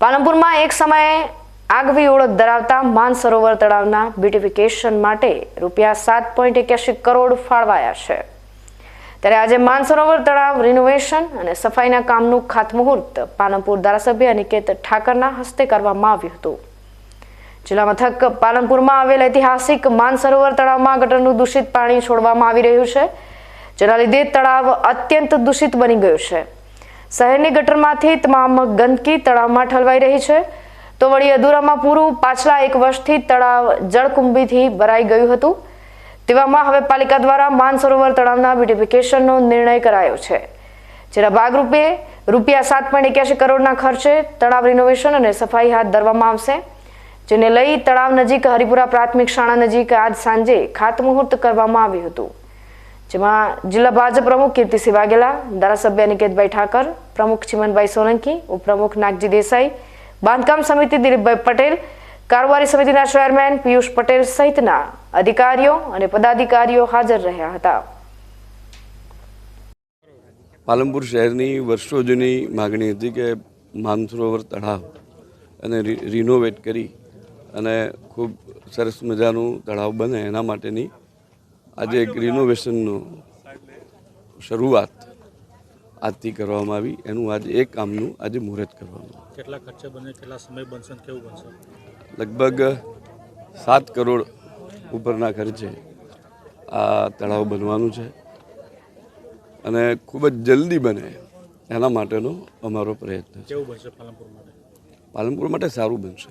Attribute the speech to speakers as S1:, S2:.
S1: પાલનપુરમાં એક સમયે આગવી ઓળખ ધરાવતા માનસરોવર તળાવના બ્યુટિફિકેશન માટે રૂપિયા સાત પોઈન્ટ એક્યાસી કરોડ ફાળવાયા છે. ત્યારે આજે માનસરોવર તળાવ રિનોવેશન અને સફાઈના કામનું ખાતમુહૂર્ત પાલનપુર ધારાસભ્ય અનિકેત ઠાકરના હસ્તે કરવામાં આવ્યું હતું. જિલ્લા મથક પાલનપુરમાં આવેલ ઐતિહાસિક માનસરોવર તળાવમાં ગટરનું દૂષિત પાણી છોડવામાં આવી રહ્યું છે. જેના લીધે તળાવ અત્યંત દૂષિત બની ગયું છે. શહેરની ગટરમાંથી તમામ ગંદકી તળાવમાં ઠલવાઈ રહી છે. તો વળી અધૂરામાં પૂરું પાછલા એક વર્ષથી તળાવ જળકુંભીથી ભરાઈ ગયું હતું. તેવામાં હવે પાલિકા દ્વારા માનસરોવર તળાવના બ્યુટિફિકેશનનો નિર્ણય કરાયો છે. જેના ભાગરૂપે રૂપિયા સાત પોઈન્ટ એક્યાસી કરોડના ખર્ચે તળાવ રિનોવેશન અને સફાઈ હાથ ધરવામાં આવશે. જેને લઈ તળાવ નજીક હરિપુરા પ્રાથમિક શાળા નજીક આજ સાંજે ખાતમુહૂર્ત કરવામાં આવ્યું હતું. જેમાં જિલ્લા ભાજપ પ્રમુખ કીર્તિસિંહ વાઘેલા ધારાસભ્ય નિકેતભાઈ ઠાકર, પ્રમુખ ચિમનભાઈ સોલંકી, ઉપપ્રમુખ નાગજી દેસાઈ, બાંધકામ સમિતિ દિલીપભાઈ પટેલ, કારોબારી સમિતિના ચેરમેન પિયુષ પટેલ સહિતના અધિકારીઓ અને પદાધિકારીઓ હાજર રહ્યા હતા.
S2: પાલનપુર શહેરની વર્ષો જૂની માગણી હતી કે માનસરોવર તળાવ અને રિનોવેટ કરી અને ખૂબ સરસ મજાનું તળાવ બને એના માટેની આજે એક રિનોવેશનનું શરૂઆત આજથી કરવામાં આવી. એનું આજે એક કામનું આજે મુહૂર્ત કરવામાં.
S3: કેટલા ખર્ચે બને કેટલા સમય બનશે કેવું બનશે?
S2: લગભગ સાત કરોડ ઉપરના ખર્ચે આ તળાવ બનવાનું છે. અને ખૂબ જ જલ્દી બને એના માટેનો અમારો પ્રયત્ન છે.
S3: કેવું બનશે પાલનપુર માટે?
S2: પાલનપુર માટે સારું બનશે.